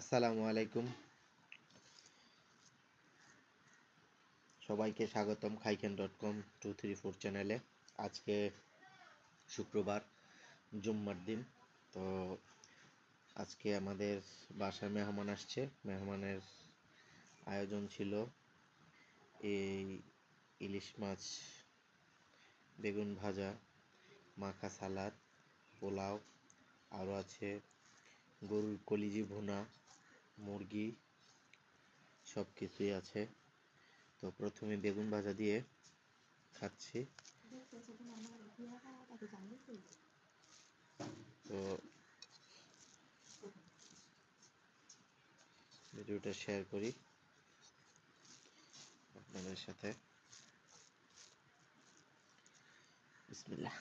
আসসালামু আলাইকুম। সবাইকে স্বাগতম খাইকেন dot com two three four চ্যানেলে। আজকে শুক্রবার, জুম্মার দিন। তো আজকে আমাদের বাসায় মেহমান আসছে। মেহমানের আয়োজন ছিল এই ইলিশ মাছ, বেগুন ভাজা, মাখা সালাদ, পোলাও। আরও আছে গরুর কলিজি ভুনা। মুরগি সব কিছুই আছে। তো প্রথমে বেগুন ভাজা দিয়ে খাচ্ছি। তো ভিডিওটা শেয়ার করি আপনাদের সাথে। বিসমিল্লাহ।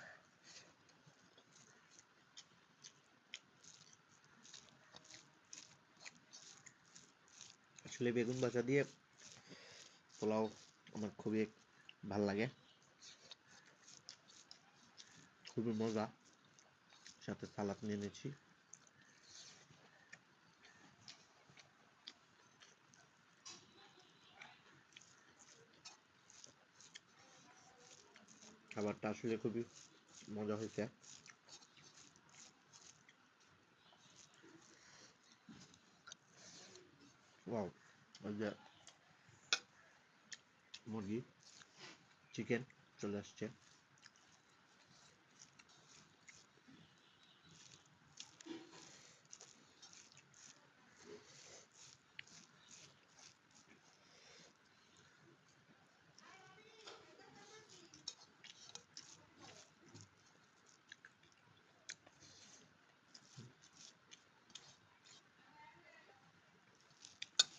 আসলে বেগুন ভাজা দিয়ে পোলাও আমার খুবই ভালো লাগে। খুবই মজা। সাথে সালাদ নিয়ে নিয়েছি খাবারটা আসলে খুবই মজা হয়েছে। ওয়াও। ওই যে মুরগি চিকেন চলে আসছে।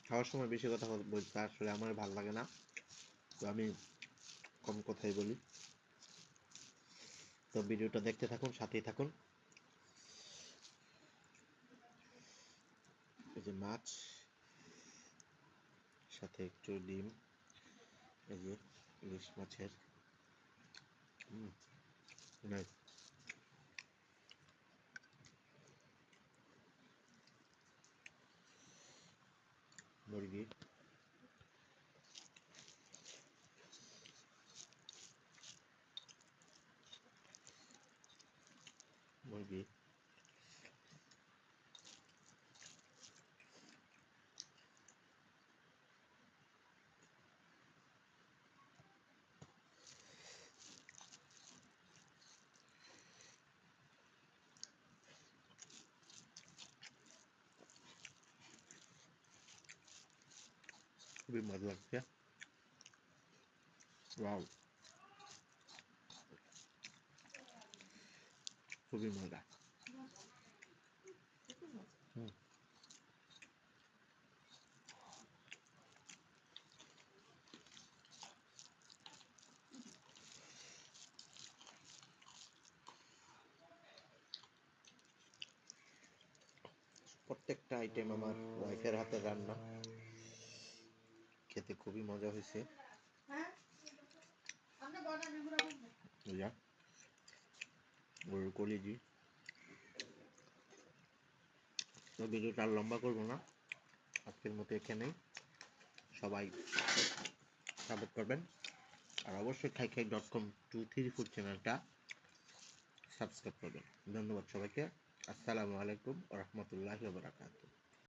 খাওয়ার সময় বেশি কথা বলতে আসলে আমার ভালো লাগে না। তো আমি কম কথাই বলি। তো ভিডিওটা দেখতে থাকুন, সাথেই থাকুন। এই যে মাছ, সাথে একটু ডিম, এই যে ইলিশ মাছের। নাইস মুরগি মুরগি খুবই মজা লাগছে। ওয়াও খুবই মজা। হুম। প্রত্যেকটা আইটেম আমার ওয়াইফের হাতের রান্না। খেতে খুবই মজা হয়েছে। গরুর কলিজি তো ভিডিওটা আর লম্বা করব না। আজকের মতো এখানেই। সবাই সাপোর্ট করবেন। আর অবশ্যই খাই খাই dot com two three four চ্যানেলটা সাবস্ক্রাইব করবেন। ধন্যবাদ সবাইকে। আসসালামু আলাইকুম রহমতুল্লাহ বারাকাতুহ।